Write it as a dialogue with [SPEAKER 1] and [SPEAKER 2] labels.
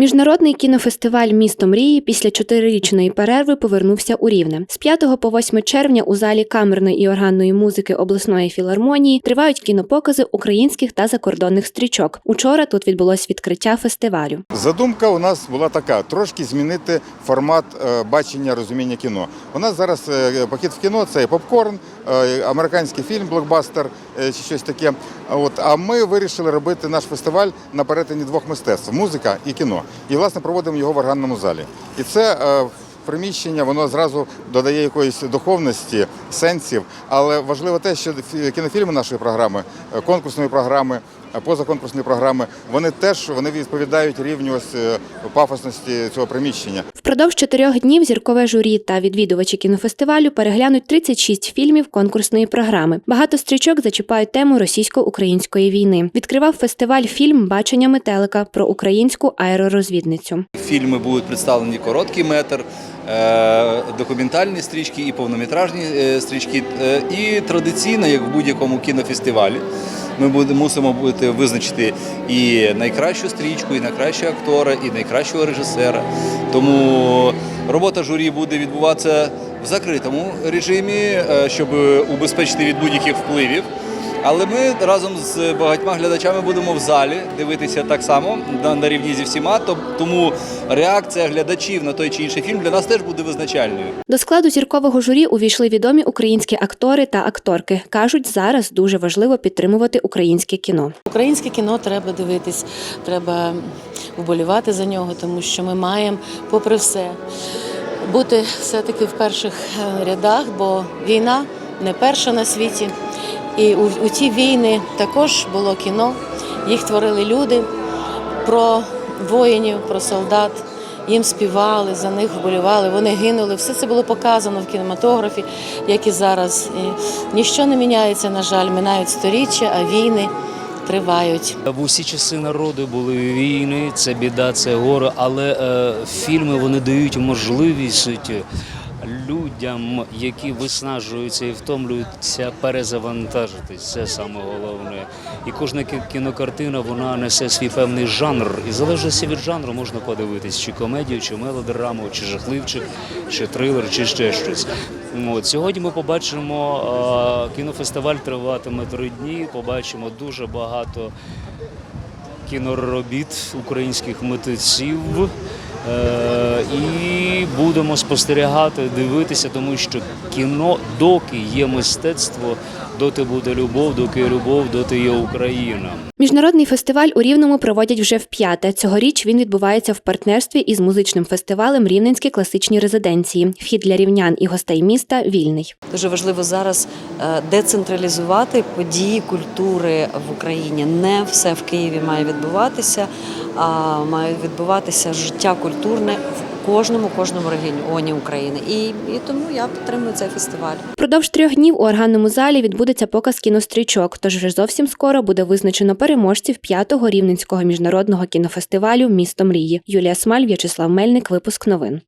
[SPEAKER 1] Міжнародний кінофестиваль Місто мрії після чотирирічної перерви повернувся у Рівне. З 5 по 8 червня у залі камерної і органної музики обласної філармонії тривають кінопокази українських та закордонних стрічок. Учора тут відбулось відкриття фестивалю.
[SPEAKER 2] Задумка у нас була така: трошки змінити формат е, бачення розуміння кіно. У нас зараз е, похід в кіно це попкорн, е, американський фільм, блокбастер чи щось таке. От а ми вирішили робити наш фестиваль на перетині двох мистецтв музика і кіно. І власне проводимо його в органному залі. І це е, приміщення воно зразу додає якоїсь духовності, сенсів. Але важливо те, що кінофільми нашої програми, е, конкурсної програми, е, позаконкурсної програми, вони теж вони відповідають рівню ось е, пафосності цього приміщення.
[SPEAKER 1] Впродовж чотирьох днів зіркове журі та відвідувачі кінофестивалю переглянуть 36 фільмів конкурсної програми. Багато стрічок зачіпають тему російсько-української війни. Відкривав фестиваль фільм Бачення метелика про українську аеророзвідницю.
[SPEAKER 3] Фільми будуть представлені короткий метр, документальні стрічки і повнометражні е, стрічки. Е, І традиційно, як в будь-якому кінофестивалі, ми мусимо бути визначити і найкращу стрічку, і найкращого актора, і найкращого режисера. Тому робота журі буде відбуватися в закритому режимі, е, щоб убезпечити від будь-яких впливів. Але ми разом з багатьма глядачами будемо в залі дивитися так само на, на рівні зі всіма. То- Тому реакція глядачів на той чи інший фільм для нас теж буде визначальною.
[SPEAKER 1] До складу зіркового журі увійшли відомі українські актори та акторки. кажуть, зараз дуже важливо підтримувати українське кіно.
[SPEAKER 4] Українське кіно треба дивитись, треба вболівати за нього, тому що ми маємо, попри все, бути все-таки в перших е, рядах, бо війна не перша на світі. І у, у ті війни також було кіно, їх творили люди про воїнів, про солдат. Їм співали, за них вболівали, вони гинули. Все це було показано в кінематографі, як і зараз. І ніщо не міняється, на жаль, минають сторіччя, а війни тривають.
[SPEAKER 5] В усі часи народу були війни, це біда, це горе, але е, фільми вони дають можливість людям, які виснажуються і втомлюються, перезавантажитись. Це саме головне. І кожна кінокартина вона несе свій певний жанр. І залежно від жанру можна подивитись, чи комедію, чи мелодраму, чи жахливчик, чи трилер, чи ще щось. От сьогодні ми побачимо кінофестиваль триватиме три дні. Побачимо дуже багато кіноробіт українських митців. Е, і будемо спостерігати, дивитися, тому що кіно, доки є мистецтво, доти буде любов, доки є любов, доти є Україна.
[SPEAKER 1] Міжнародний фестиваль у Рівному проводять вже вп'яте. Цьогоріч він відбувається в партнерстві із музичним фестивалем Рівненські класичні резиденції. Вхід для рівнян і гостей міста вільний.
[SPEAKER 6] Дуже важливо зараз е, децентралізувати події культури в Україні. Не все в Києві має відбуватися, а має відбуватися життя культурне в кожному кожному регіоні України. І, і тому я підтримую цей фестиваль.
[SPEAKER 1] Продовж трьох днів у органному залі відбудеться показ кінострічок. Тож вже зовсім скоро буде визначено переможців п'ятого рівненського міжнародного кінофестивалю Місто мрії. Юлія Смаль, В'ячеслав Мельник. Випуск новин.